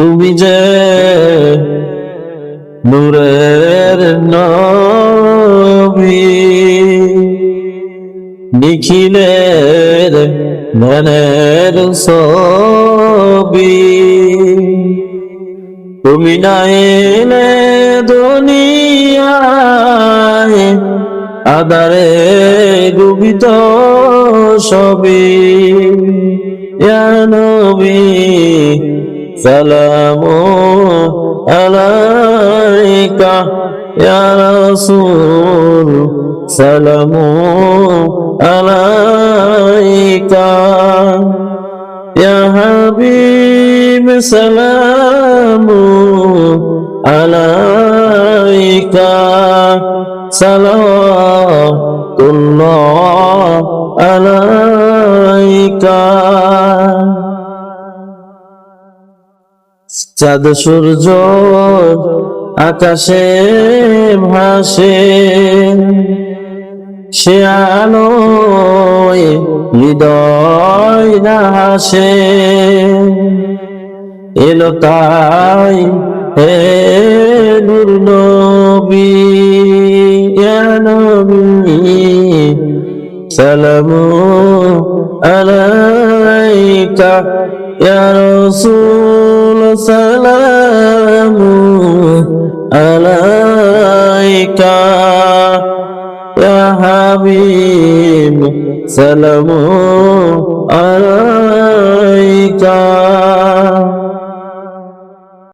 তুমি যে নূরের নবী নিখিলের মনের ছবি। তুমি না দুনিয়ায় আদারে ডুবিত সবই। ইয়া সালাম আলাইকা ইয়া রাসূল সালাম আলাইকা ইয়া হাবিব সালাম আলাইকা সালাতুল্লাহ আলাইকা। চাঁদ, সূর্য, আকাশে, ভাসে। সে আলোয় হৃদয় না হাসে এলো তাই হে নূর নবী ইয়া নবী, সালামু আলাইকা, ইয়া রাসূল। সালামু আলাইকা। হাবিব সালামু আলাইকা।